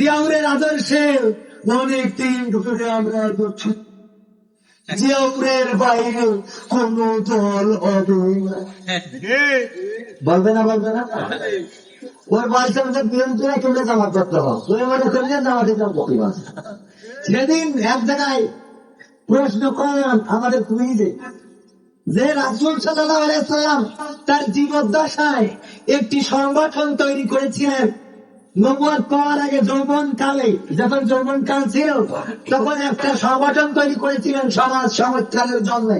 জিয়াউরের আদর্শে ধরে আমরা করছি জিয়াউরের বাইরে কোন দল বলবে না বলবে না? ওর বয়সের মধ্যে বিএনপিরা কেন্দ্রে জমা করতে সেদিন এক জায়গায় প্রশ্ন করেন আমাদের তুমি যে রাসুল আলাইসাল্লাম তার জীবদ্দশায় একটি সংগঠন তৈরি করেছিলেন নবুয়াদ পাওয়ার আগে যৌবন কালে যখন যৌবন কাল ছিল, তখন একটা সংগঠন তৈরি করেছিলেন সমাজ সংস্কারের জন্য।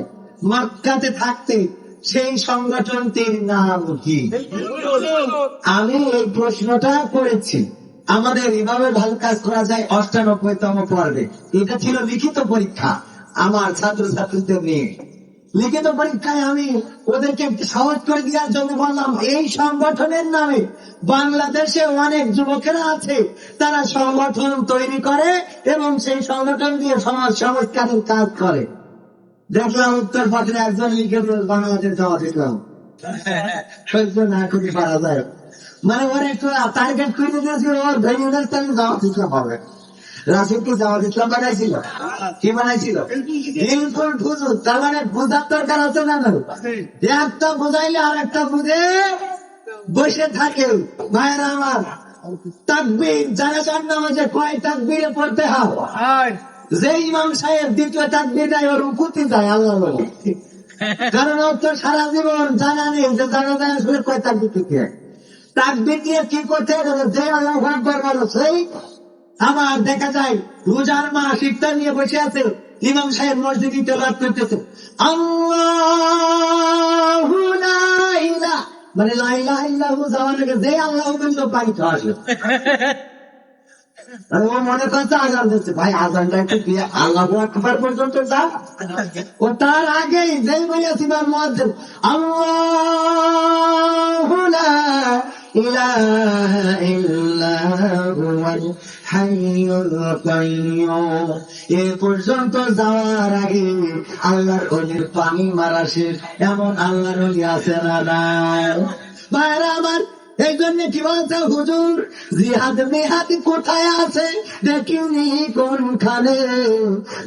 মক্কাতে থাকতে সেই সংগঠনটির নাম কি? আমি এই প্রশ্নটা করেছি। আমাদের এভাবে ভালো কাজ করা যায় অষ্টানব্বই অষ্টানব্বইতম পর্বে। এটা ছিল লিখিত পরীক্ষা আমার ছাত্র ছাত্রীদের নিয়ে। লিখিত পরীক্ষায় আমি ওদেরকে সহজ করে দেওয়ার জন্য বললাম, এই সংগঠনের নামে বাংলাদেশে অনেক যুবকেরা আছে, তারা সংগঠন তৈরি করে এবং সেই সংগঠন দিয়ে সমাজ সংস্কারের কাজ করে। দেখলাম উত্তর পাশে একজন লিখে দিল বাংলাদেশ যাওয়া দিলাম সহ্য না করে, পারা যায়। মানে ওর একটু টার্গেট করে দিয়েছিল ওর ভেঙে তাহলে যাওয়া দিলাম হবে রাশিদকে জামাত ইসলাম বানাইছিল। কি বানাইছিল? বিলকুল বুঝুন তার মানে বুঝার দরকার আছে না একটা বুঝাইলে আর একটা বুঝে বসে থাকে। ভাইয়েরা আমার তাকবীর যারা যার নামাজে কয় তাকবীরে পড়তে হয়? যে ইমাম সাহেব দ্বিতীয় তাকবীর দেয় ওর উপতি যায় আল্লাহ বলে। কারণ ওর তো সারা জীবন জানা নেই যে জানা যায় কয় তাকবীর থেকে। তাকবীর দিয়ে কি করতে যে আল্লাহ সেই আবার দেখা যায়, রোজার মাস ইফতার নিয়ে বসে আছে, ইমাম সাহেব মসজিদে তেলাওয়াত করতেছে। আল্লাহু লা মানে লাইলা ইল্লাহু আগে যে আল্লাহ পানি খাওয়া আসলো ও মনে করছে আজান দিচ্ছে। ভাই, আজানটা একটু দিয়ে আল্লাহ আকবার পর্যন্ত যা। ও তার আগেই যেই বলেছি আমার মধ্যে এ পর্যন্ত যাওয়ার আগে আল্লাহর অলির পানি মারা শেষ। এমন আল্লাহর অলি আছে না ভাইরা, আমার এই জন্য কি বলছে, হুজুর? জিহাদ মেহাদ কোথায় আছে? দেখিনি কোনখানে।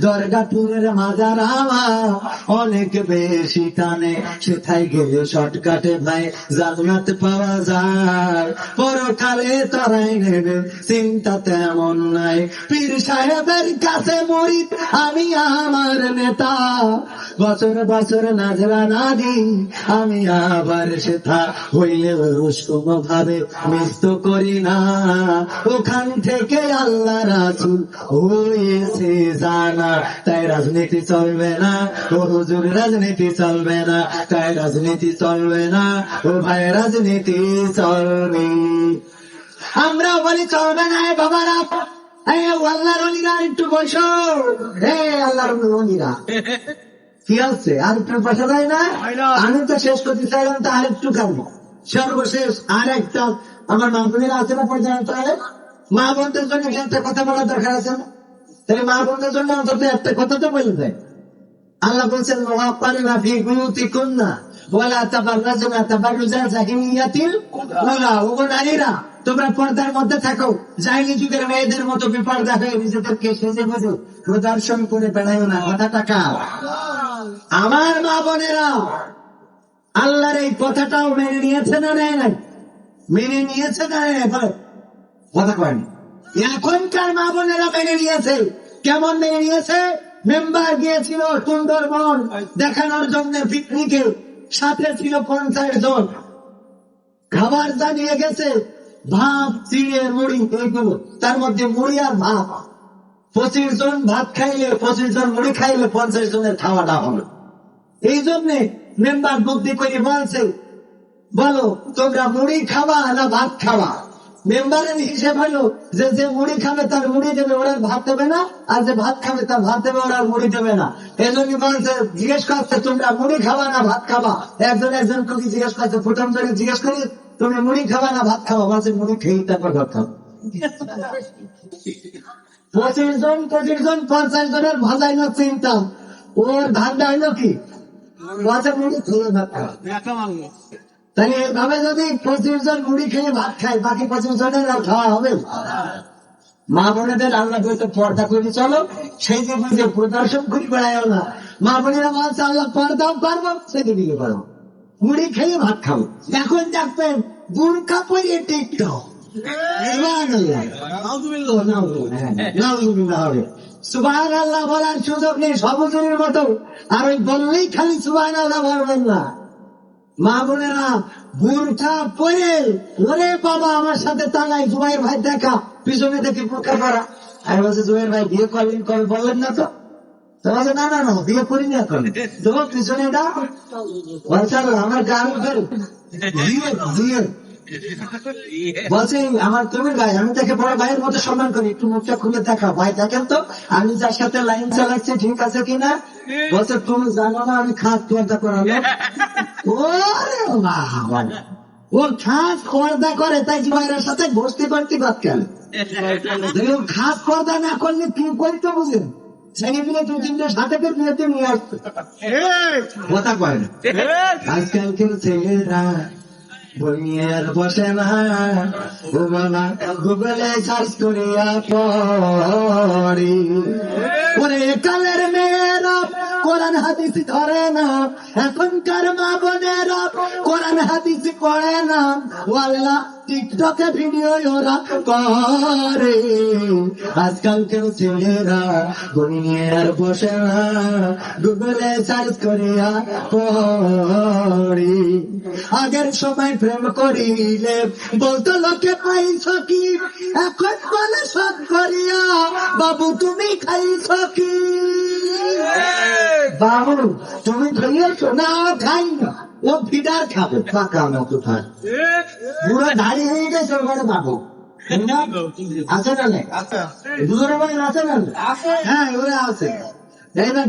দরগা টুরের মাজার আমার অনেক বেশি টানে। সেথায় গেলে শর্টকাটে ভাই জান্নাত পাওয়া যায়। পরকালে তারাই নেবে, চিন্তা তেমন নাই। পীর সাহেবের কাছে মরি আমি আমার নেতা। বছর বছর নাজরা না দিই আমি আবার সেথা হইলে রুস্কুম ভাবে মিস্ত করি না। ওখান থেকে আল্লাহ রাসুল হয়েছে জানা। তাই রাজনীতি চলবে না। ও হুজুর রাজনীতি চলবে না। তাই রাজনীতি চলবে না। ও ভাই রাজনীতি চলবে। আমরা বলি চলবে না বাবারা। আল্লাহর অলিরা একটু বসো। হে আল্লাহর অলিরা। কি আছে আর একটু বসা যায় না? আমি তো শেষ করতে চাইলাম তো আর একটু খাব। সর্বশেষ আর একটা আমার মা বোনেরা আছে না পর্যন্ত? মা বোনদের জন্য একটা কথা বলার দরকার আছে? না তাহলে মা বোনদের জন্য অন্তত একটা কথা তো বলে দেয়। আল্লাহ বলছেন মহাপানি না ফি কন্যা বলা তাবার রাজনা তাবার রোজা জাহিনিয়াতিল ওলা ওগো নারীরা তোমরা পর্দার মধ্যে থাকো। জাহিনী যুগের মেয়েদের মতো বিপর্দা হয়ে নিজেদেরকে সেজে বুঝো প্রদর্শন করে বেড়ায় না কথা টাকা। আমার মা বোনেরা আল্লাহর এই কথাটাও মেনে নিয়েছে না নেয় নাই? মেনে নিয়েছে না নেয়? কথা কয়নি এখনকার মা বোনেরা মেনে নিয়েছে। কেমন মেনে নিয়েছে? মেম্বার গিয়েছিল সুন্দরবন দেখানোর জন্য পিকনিকে সাথে ছিল পঞ্চাশ জন। খাবার জানিয়ে গেছে, ভাত, চিড়ে, মুড়ি এইগুলো তার মধ্যে মুড়ি আর ভাত। পঁচিশ জন ভাত খাইলে, পঁচিশ জন মুড়ি খাইলে পঞ্চাশ জনের খাওয়াটা হলো। এই জন্যে মেম্বার বুদ্ধি করে বলছে, বলো, তোমরা মুড়ি খাবা না ভাত খাবা? মেম্বারের হিসেব হলো, যে যে মুড়ি খাবে তার মুড়ি দেবে, ওরা ভাত দেবে না, আর যে ভাত খাবে তার ভাত দেবে, ওরা মুড়ি দেবে না। এই জন্য বলছে, জিজ্ঞেস করছে, তোমরা মুড়ি খাবা না ভাত খাবা? একজন একজন কবি জিজ্ঞেস করছে, প্রথম জনে জিজ্ঞেস করি, তুমি মুড়ি খাবা না ভাত খাবা? বলছে, মুড়ি খেয়ে তারপর ভাত খাব। পঁচিশ জন পঁচিশ জন, পঞ্চাশ জনের ভাজাই না চিন্তা। ওর ধান্দা হইল কি? বলছে মুড়ি খেয়ে ভাত খাওয়া তাহলে এইভাবে যদি পঁচিশ জন মুড়ি খেয়ে ভাত খায় বাকি পঁচিশ জনের আর খাওয়া হবে? মা বোনেদের আল্লাহ বলতে পর্দা করে চলো। সেই যে বুঝে প্রদর্শন করে বেড়ায় না মা বোনেরা বলছে আল্লাহ পর্দাও পারব সেদিকে পারব মুড়ি খেয়ে ভাত খাব এখন দেখবেন বুড়কা পরে টিকটক। সুবাহ আল্লাহ বলার সুযোগ নেই সবজনের মতো। আর ওই বললেই খালি সুবাহ আল্লাহ বলবেন না। মা বোনেরা বুরখা পরে ওরে বাবা, আমার সাথে তালাই জুবাইর ভাই দেখা, পিছনে দেখি বুরখা পরা আমি বলছি, জুবাইর ভাই, বিয়ে করলেন কবে? বললেন না তো। না না না, বিয়ে করিনি এখন। তো পিছনে দা বলছে আমার গান বিয়ে বিয়ে। বলছে আমার তুমি ভাই আমি তাকে বড় ভাইয়ের মতো সম্মান করি। একটু মুখটা খুলে দেখা ভাই দেখেন তো আমি যার সাথে লাইন চালাচ্ছি ঠিক আছে কিনা? বলছে তুমি জানো না আমি খাস পর্দা করালো ও খাস পর্দা করে তাই সাথে গোষ্ঠী করতে বাদ কেন খাস পর্দা না করলে কি করতে বুঝেন ছেলে মিলে দু তিনটে সাথে নিয়ে আসতো কথা কয় না। আজকালকের ছেলেরা বইয়ের বসে না ঘুমানা ঘুমলে সার্চ করিয়া পড়ি। ওরে মেয়েরা কোরআন হাদিস ধরে না। এখনকার মা বোনেরা কোরআন হাদিস পড়ে না। ওয়াল্লা, টিকটকে ভিডিও ওরা করে। আজকালকের ছেলেরা বই নিয়ে আর বসে না। গুগলে সার্চ করিয়া পড়ি। আগের সময় প্রেম করিলে বলতো, লোকে পাইছ কি? এখন বলে সব করিয়া। বাবু, তুমি খাইছ কি? বাবু তুমি না খাই না। ও ফিডার খাবে ফাঁকা মতো খায়। দাঁড়িয়ে হয়ে গেছে ওখানে বাবু। আছে না দুজনের মধ্যে আছে না হ্যাঁ ওরা আছে।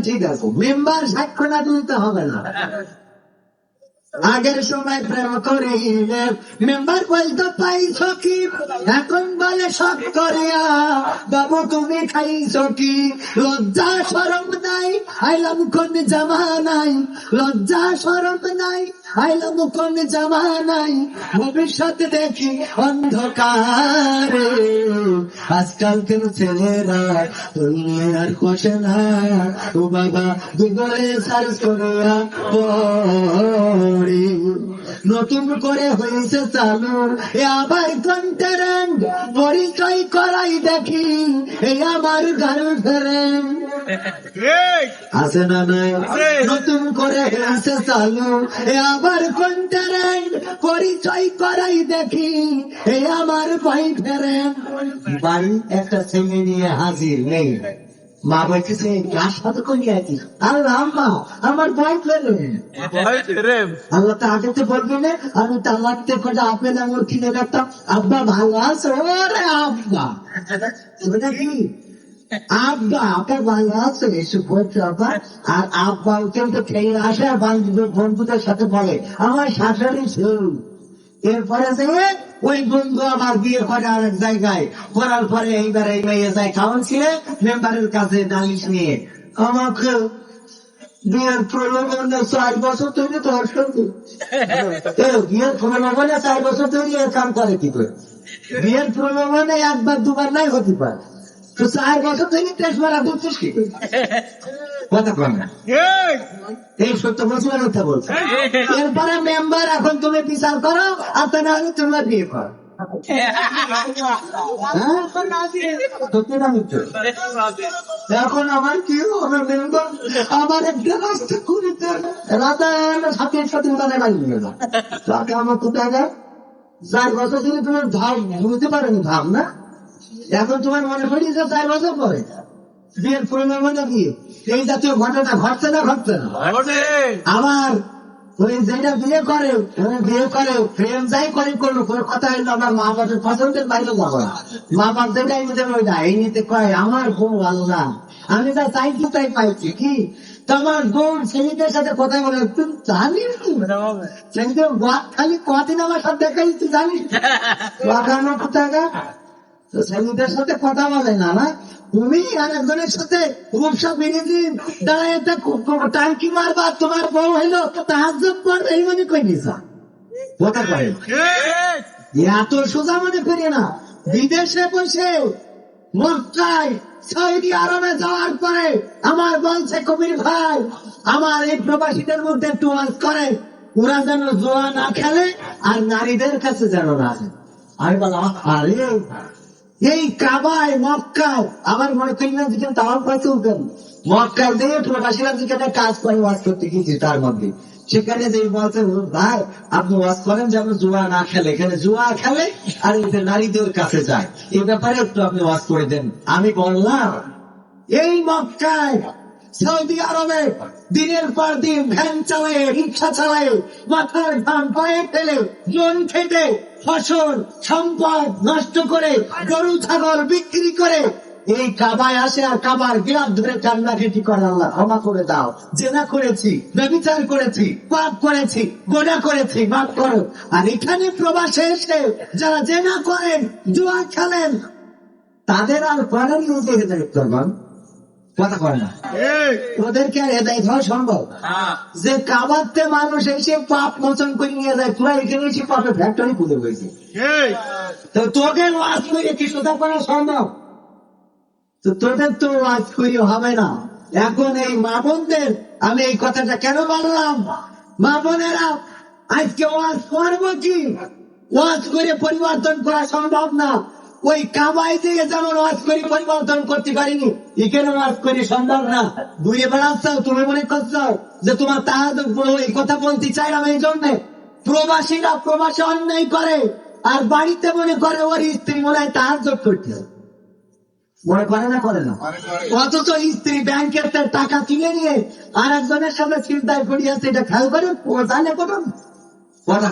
ঠিক আছে। মেম্বার সাক্ষ্য না দিতে হবে না। আগের সময় প্রেম করিলে মেম্বার বলতো পাইছ কি? এখন বলে সব করিয়া বাবু তুমি খাইছ কি? লজ্জা সরম নাই, আইলাম কোন জামা নাই, লজ্জা সরম নাই। আইলাম কোন জামা নাই ভবিষ্যৎ দেখি অন্ধকারে। আজকাল কেন ছেলেরা দুনিয়ার কষে না? ও বাবা দুগলে সার্চ করিয়া পড়ি। নতুন করে হয়েছে চালু এ আবার কন্টারেন্ট পরিচয় করাই দেখি এই আমার গার্লফ্রেন্ড আছে না নাই? নতুন করে হয়েছে চালু। এ আবার কন্টারেন্ট পরিচয় করাই দেখি। এই আমার বয়ফ্রেন্ড বাড়ি একটা ছেলে নিয়ে হাজির নেই। মা বলতেছে কার সাথে করি আছি আল্লাহ আম্মা আমার বয়ফ্রেন্ড আল্লাহ তো আগে তো বলবি না আমি তালাক থেকে কটা আপেল আঙুর কিনে রাখতাম। আব্বা ভালো আছে? ওরে আব্বা। কি? আব্বা আপনার ভালো আছে, এসে বলছে, আব্বা, আর আব্বা খেয়ে আসে বন্ধুদের সাথে বলে। আমার শাশুড়ি এরপরে ওই বন্ধু আমার বিয়ে করে আরেক জায়গায়। করার পরে এইবার এই মেয়ে যায় মেম্বারের কাছে নালিশ নিয়ে। আমাকে বিয়ের চার বছর তৈরি তো বিয়ের প্রলোভনে চার বছর তৈরি কাম করে কি করে? বিয়ের প্রলোভনে একবার দুবার নাই হতে পারে। তো চার বছর তৈরি টেস্ট মারা বুঝছিস কি? করে? কথা কর না। এই! সত্য বলছি না মিথ্যা বলছি। এরপরে মেম্বার এখন তুমি বিচার করো আর তা না হলে তোমরা বিয়ে করো। হ্যাঁ? এখন আমার কি হবে মেম্বার? আমার একটা রাস্তা করে রাতে সাথে সাথে তাদের বাড়ি নিয়ে যাও। আমার কোথায় যায়? চার বছর ধরে তুমি ধাম ঘুরতে পারেন ধাম না? এখন তোমার মনে করি যে চার বছর পরে? বিয়ের পুরনো মানে কি? এই জাতীয় ঘটনা ঘটছে না ঘটছে না? আমার ওই যেটা বিয়ে করে ওই বিয়ে করে প্রেম যাই করে করল ওর কথা হইল আমার মা বাবার পছন্দের বাইরে যাব না মা বাপ যেটাই নিতে ওইটা এই নিতে কয় আমার বউ আল্লাহ আমি যা চাইছি তাই পাইছি কি? তোমার বোন ছেলেদের সাথে কথা বলে তুই জানিস ছেলেদের খালি কদিন আমার সাথে দেখাই তুই জানিস লাগানো সাথে কথা বলে না না? তুমি আর একজনের সাথে রূপসা দাঁড়ায় টাঙ্কি মারবা তোমার বউ হইল পড়বে এই মনে কই নিস কথা কয়। এত সোজা মনে করি না। বিদেশে বসে মক্কায় সৌদি আরবে যাওয়ার পরে আমার বলছে কবির ভাই আমার এই প্রবাসীদের মধ্যে একটু করে। ওরা যেন জোয়া না খেলে আর নারীদের কাছে যেন না আমি বললাম আরে এই কাবায় মনে করি না যেখানে তাওয়ার পাইতে উঠবেন মক্কায় দিয়ে প্রবাসীরা যেখানে কাজ করে ওয়াজ করতে গিয়েছি তার মধ্যে। সেখানে যে বলছে ভাই, আপনি ওয়াজ করেন যেন জুয়া না খেলে। এখানে জুয়া খেলে আর এদের নারীদের কাছে যায়। এই ব্যাপারে একটু আপনি ওয়াজ করে দেন। আমি বললাম, এই মক্কায় সৌদি আরবে দিনের পর দিন ভ্যান চালায়, রিক্সা চালায়, মাথার ঘাম পায়ে ফেলে জন খেটে, ফসল, সম্পদ নষ্ট করে, গরু, ছাগল বিক্রি করে। এই কাবায় আসে আর কাবার গিলাপ ধরে কান্নাকাটি করে আল্লাহ, ক্ষমা করে দাও। জেনা করেছি ব্যবিচার করেছি, পাপ করেছি, গোনা করেছি, মাফ করো। আর এখানে প্রবাসে এসে যারা জেনা করেন, জুয়া খেলেন, তাদের আর করেন নিজে হেদায়ত করবেন কথা কয় না। ওদেরকে আর হেদায়ত হওয়া সম্ভব? যে কাবাতে মানুষ এসে পাপ মোচন করে নিয়ে যায় তোরা এখানে এসে পাপের ফ্যাক্টরি খুলে হয়েছে তো তোদের ওয়াজ করে কি সোজা করা সম্ভব? তো তোদের তো ওয়াজ করে হবে না। এখন এই মা বোনদের আমি এই কথাটা কেন বললাম? মা বোনেরা আজকে ওয়াজ করব কি? ওয়াজ করে পরিবর্তন করা সম্ভব না। ওই কামাই দিয়ে যেমন ওয়াজ করে পরিবর্তন করতে পারিনি এখানে ওয়াজ করে সম্ভব না। ঘুরে বেড়াচ্ছ তুমি মনে করছ যে তোমার তাহাজ এই কথা বলতে চাইলাম এই জন্যে? প্রবাসীরা প্রবাসে অন্যায় করে আর বাড়িতে মনে করে ওর স্ত্রী মনে হয় তাহাজ করতে মনে করে না করে না? অথচ স্ত্রী ব্যাংকের তার টাকা তুলে নিয়ে আর একজনের সামনে চিন্তায় পড়িয়াছে এটা খেয়াল করে ও জানে কখন কথা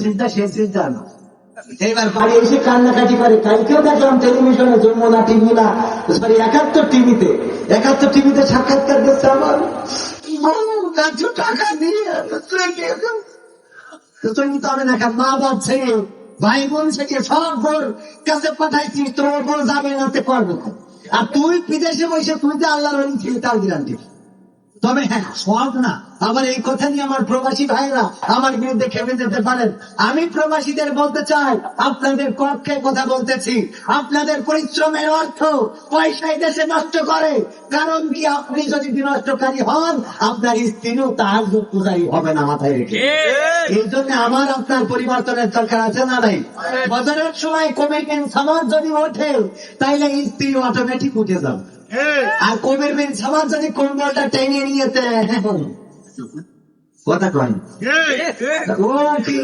চিন্তা সে চিন্তা না। এবার বাড়ি এসে কান্নাকাটি করে। কালকেও দেখলাম টেলিভিশনে যমুনা টিভি না সরি একাত্তর টিভিতে। একাত্তর টিভিতে সাক্ষাৎকার আমার। ভাই বোন তে আর তুই বিদেশে বসে, তুই তো আল্লাহর ছিল তার গ্যারান্টি তবে হ্যাঁ সব না। আবার এই কথা নিয়ে আমার প্রবাসী ভাইরা আমার বিরুদ্ধে খেপে যেতে পারেন। আমি প্রবাসীদের বলতে চাই আপনাদের পক্ষে কথা বলতেছি। আপনাদের পরিশ্রমের অর্থ পয়সায় দেশে নষ্ট করে। কারণ কি আপনি যদি বিনষ্টকারী হন আপনার স্ত্রীও তার পূজারী হবে না মাথায় রেখে। এই জন্য আমার আপনার পরিবর্তনের দরকার আছে না নাই? বছরের সময় কমিটির সমাজ যদি ওঠে তাইলে স্ত্রী অটোমেটিক উঠে যাবে। আর কবির বিন সমাজ যদি কম্বলটা টেনে নিয়েতে কথা কয় ও কি?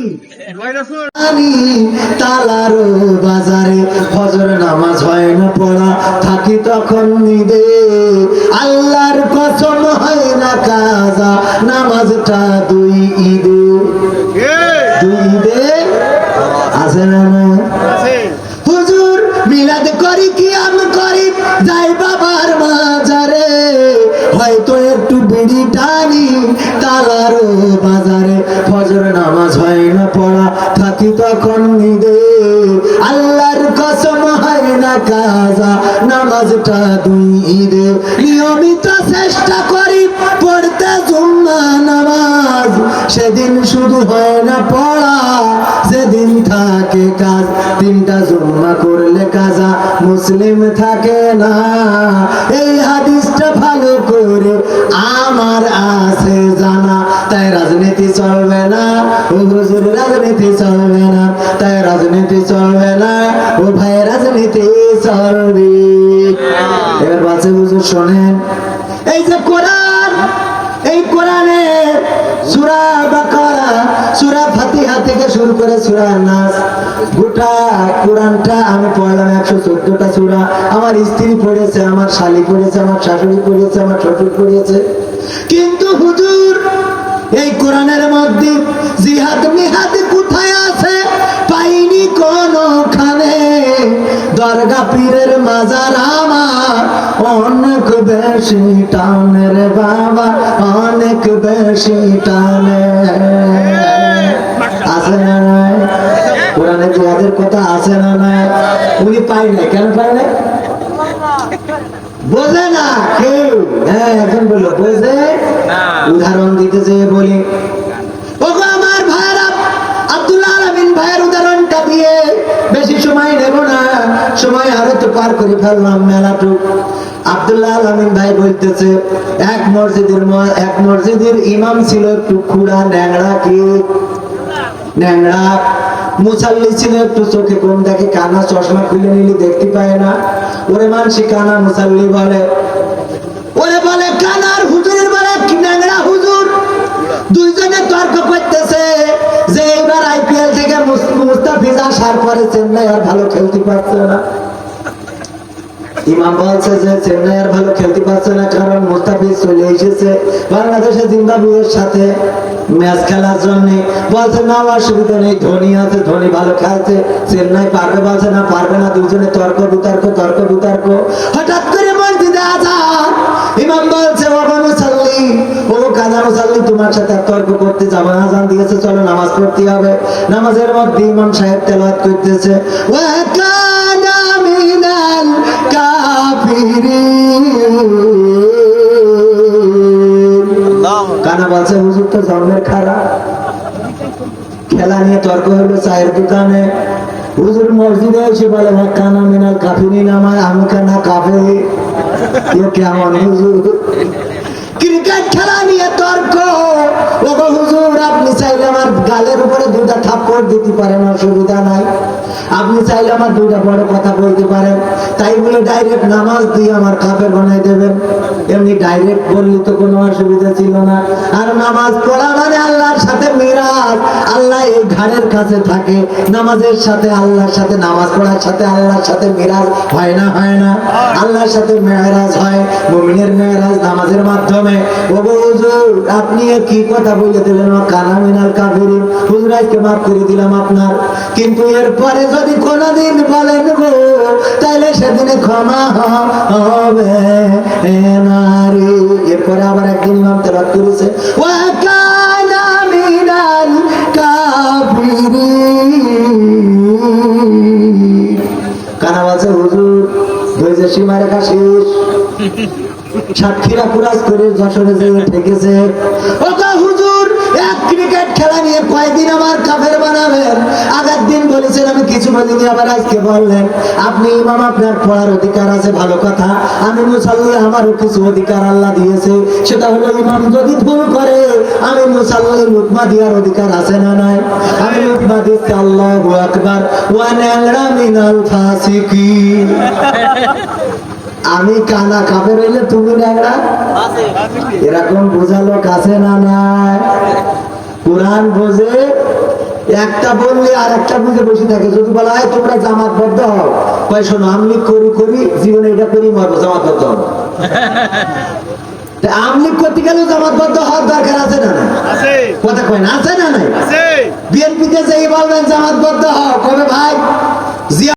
আমি তালারো বাজারে ফজর নামাজ হয় না পড়া থাকি তখন নিদে আল্লাহর কসম হয় না কাজা নামাজটা দুই ঈদে নামাজটা দুই নিয়মিত চেষ্টা করি, পড়তে জুম্মা নামাজ। সেদিন শুধু হয় না পড়া সেদিন থাকে কাজ, তিনটা জুম্মা করলে কাজা মুসলিম থাকে না। এই হাদিসটা ভালো করে আমার আছে জানা, তাই রাজনীতি চলবে না। হুজুর, রাজনীতি চলবে না, তাই রাজনীতি চলবে শোনেন। এই যে কোরআন, এই কোরআনে সুরা বাকারা, সুরা ফাতিহা থেকে শুরু করে সুরা নাস গোটা কোরআনটা আমি পড়লাম একশো চোদ্দটা সুরা। আমার স্ত্রী পড়েছে, আমার শালি পড়েছে, আমার শাশুড়ি পড়েছে, আমার শ্বশুর পড়েছে। কিন্তু হুজুর, এই কোরআনের মধ্যে জিহাদ মিহাদ কোথায় পাইনি কোনখানে দরগা পীরের মাজার আমার। অনেক বেশি টানের বাবা অনেক বেশি টানে। আছে না নাই? কোরআনে জিহাদের কথা আছে না নাই? উনি পাই নাই কেন পাই নাই? বোঝে না কেউ। হ্যাঁ এখন বলল বোঝে? উদাহরণ দিতে যেয়ে বলি ওগো আমার ভাইরা আব্দুল্লাহ আলমিন ভাইয়ের উদাহরণটা দিয়ে বেশি সময় নেব না সময় আরও তো পার করে ফেললাম নিলি, দেখতে পায় না। ওরে মানসি কানা, মুসাল্লি বলে। ওরে বলে কানার হুজুরের বলে কি ন্যাংরা হুজুর? দুইজনে তর্ক করতেছে যে এইবার আইপিএল থেকে মুস- মুস্তাফিজ আসার পরে চেন্নাই আর ভালো খেলতে পারছে না। ইমাম বলছে যে চেন্নাই আর ভালো খেলতে পারছে না, কারণ মুস্তাফিজ চলে এসেছে বাংলাদেশে জিম্বাবুয়ের সাথে ম্যাচ খেলার জন্য। বলছে না অসুবিধা নেই, ধোনি আছে, ধোনি ভালো খেলছে, চেন্নাই পারবে। বলছে, না, পারবে না, দুজনে তর্ক বিতর্ক তর্ক বিতর্ক। হঠাৎ করে মসজিদে আজান ইমাম বলছে বাবা মুসাল্লি, ও কাজা মুসাল্লি, তোমার সাথে তর্ক করতে যাব আজান দিয়েছে, চলো, নামাজ পড়তে হবে। নামাজের মধ্যে ইমাম সাহেব তেলাওয়াত করতেছে, ওয়া কানা মিনাল কাফিরিন কানা বলছে, হুজুর তো জন্মের খারাপ। খেলা নিয়ে তর্ক হলো চায়ের দোকানে। হুজুর মসজিদে এসে বলে ভাই কানা মিনাল কাফিরিন আমার আমি কানা কাফে কেমন হুজুর? ক্রিকেট খেলা নিয়ে তর্ক। ওগো হুজুর, আপনি চাইলে আমার গালের উপরে দুটা থাপ্পড় দিতে পারেন, অসুবিধা নাই। আপনি চাইলে আমার দুটা বড় কথা বলতে পারেন। তাই বলে ডাইরেক্ট নামাজ দিয়ে আমার বানাই দেবেন। এমনি ডাইরেক্ট বললে তো কোনো অসুবিধা ছিল না। আর নামাজ পড়া মানে আল্লাহর সাথে মিরাজ। আল্লাহ এই ঘাড়ের কাছে থাকে। নামাজের সাথে আল্লাহর সাথে, নামাজ পড়ার সাথে আল্লাহর সাথে মিরাজ হয় না হয় না। আল্লাহর সাথে মেহরাজ হয়, মুমিনের মেহরাজ নামাজের মাধ্যমে। ওগো দিলাম আপনার। কিন্তু এরপরে যদি কোনোদিন বলেন গো তাহলে সেদিনে ক্ষমা হবে এরপরে আবার একদিন ইমাম করেছে কানা মিনাল কাফিরিন কানা বলছে হুজুর ধৈর্য সীমা রেখা শেষ। কুরাজ করে যশোরে যে ঠেকেছে। আপনি ইমাম, আপনার পড়ার অধিকার আছে, ভালো কথা। আমি আমারও কিছু অধিকার আল্লাহ দিয়েছে। সেটা হলো ইমাম যদি ভুল করে, আমি মুসাল্লি অধিকার আছে না আমি আল্লাহ আমি কানা কাপড় হইলে তুমি ন্যাংরা? এরকম বোঝা লোক আছে না নাই? কোরআন বোঝে একটা বললে আর একটা বুঝে বসে থাকে। যদি বলা হয় তোমরা জামাত বদ্ধ হও। কয় শোনো আমি করি করি জীবনে এটা করি মরবো জামাত বদ্ধ হব। করতে গেলেও হওয়ার দরকার আছে না না কথা কয় না আছে না নাই? বিএনপিতে যেই বলবেন জামাত বদ্ধ হও কবে ভাই?